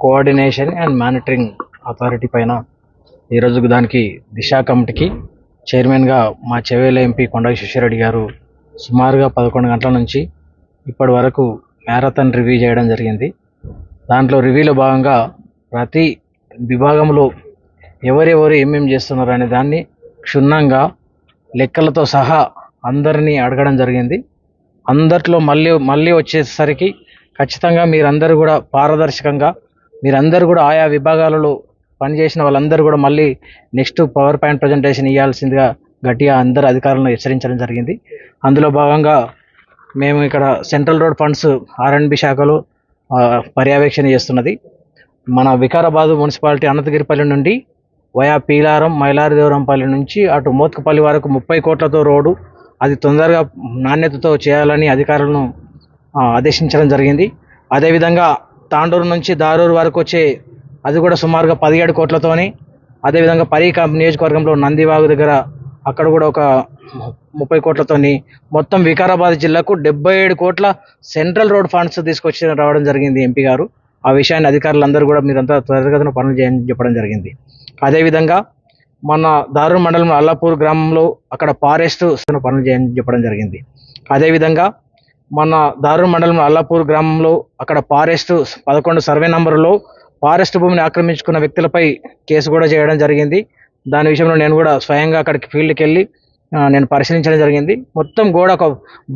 Coordination and monitoring authority పైన ఈరోజు దానికి దిశ కమిటీకి చైర్మన్గా మా చెవేల ఎంపీ కొండ శిష్యరెడ్డి గారు సుమారుగా పదకొండు గంటల నుంచి ఇప్పటి వరకు మ్యారథాన్ రివ్యూ చేయడం జరిగింది. దాంట్లో రివ్యూలో భాగంగా ప్రతి విభాగంలో ఎవరెవరు ఏమేం చేస్తున్నారు అనే దాన్ని క్షుణ్ణంగా లెక్కలతో సహా అందరినీ అడగడం జరిగింది. అందరిలో మళ్ళీ మళ్ళీ వచ్చేసరికి ఖచ్చితంగా మీరందరూ కూడా పారదర్శకంగా మీరందరూ కూడా ఆయా విభాగాలలో పనిచేసిన వాళ్ళందరూ కూడా మళ్ళీ నెక్స్ట్ పవర్ పాయింట్ ప్రజెంటేషన్ ఇవ్వాల్సిందిగా గట్టిగా అందరు అధికారులను హెచ్చరించడం జరిగింది. అందులో భాగంగా మేము ఇక్కడ సెంట్రల్ రోడ్ ఫండ్స్ ఆర్ఎండ్బి శాఖలో పర్యవేక్షణ చేస్తున్నది. మన వికారాబాద్ మున్సిపాలిటీ అనంతగిరిపల్లి నుండి వయా పీలారం మైలారదేవరంపల్లి నుంచి అటు మోత్కపల్లి వరకు ముప్పై కోట్లతో రోడ్డు అది తొందరగా నాణ్యతతో చేయాలని అధికారులను ఆదేశించడం జరిగింది. అదేవిధంగా తాండూరు నుంచి దారూరు వరకు వచ్చే అది కూడా సుమారుగా పదిహేడు కోట్లతోని అదేవిధంగా పరీ నియోజకవర్గంలో నందివాగు దగ్గర అక్కడ కూడా ఒక ముప్పై కోట్లతోని మొత్తం వికారాబాద్ జిల్లాకు డెబ్బై ఏడు కోట్ల సెంట్రల్ రోడ్ ఫండ్స్ తీసుకొచ్చి రావడం జరిగింది ఎంపీ గారు. ఆ విషయాన్ని అధికారులందరూ కూడా మీరంతా త్వరగతిన పనులు చేయని చెప్పడం జరిగింది. అదేవిధంగా మన దారుణ మండలం అల్లాపూర్ గ్రామంలో అక్కడ ఫారెస్ట్ పనులు చేయని చెప్పడం జరిగింది. అదేవిధంగా మన దారుణ మండలం అల్లాపూర్ గ్రామంలో అక్కడ ఫారెస్ట్ పదకొండు సర్వే నంబర్లో ఫారెస్ట్ భూమిని ఆక్రమించుకున్న వ్యక్తులపై కేసు కూడా చేయడం జరిగింది. దాని విషయంలో నేను కూడా స్వయంగా అక్కడికి ఫీల్డ్కి వెళ్ళి నేను పరిశీలించడం జరిగింది. మొత్తం గోడ ఒక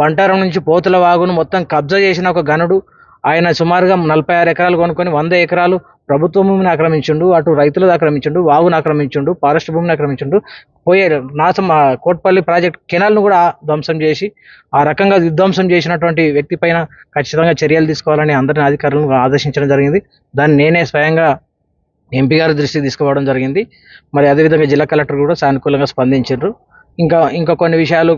బంటారం నుంచి పోతుల వాగును మొత్తం కబ్జా చేసిన ఒక గనుడు. ఆయన సుమారుగా నలభై ఆరు ఎకరాలు కొనుక్కొని వంద ఎకరాలు ప్రభుత్వ భూమిని ఆక్రమించుండు అటు రైతులది ఆక్రమించుండు వాగును ఆక్రమించుండు ఫారెస్ట్ భూమిని ఆక్రమించుండు పోయే నాశం కోట్పల్లి ప్రాజెక్ట్ కెనాల్ను కూడా ధ్వంసం చేసి ఆ రకంగా విధ్వంసం చేసినటువంటి వ్యక్తి పైన ఖచ్చితంగా చర్యలు తీసుకోవాలని అందరిని అధికారులను ఆదేశించడం జరిగింది. దాన్ని నేనే స్వయంగా ఎంపీ గారి దృష్టికి తీసుకుపోవడం జరిగింది. మరి అదేవిధంగా జిల్లా కలెక్టర్ కూడా సానుకూలంగా స్పందించారు ఇంకా ఇంకా కొన్ని విషయాలు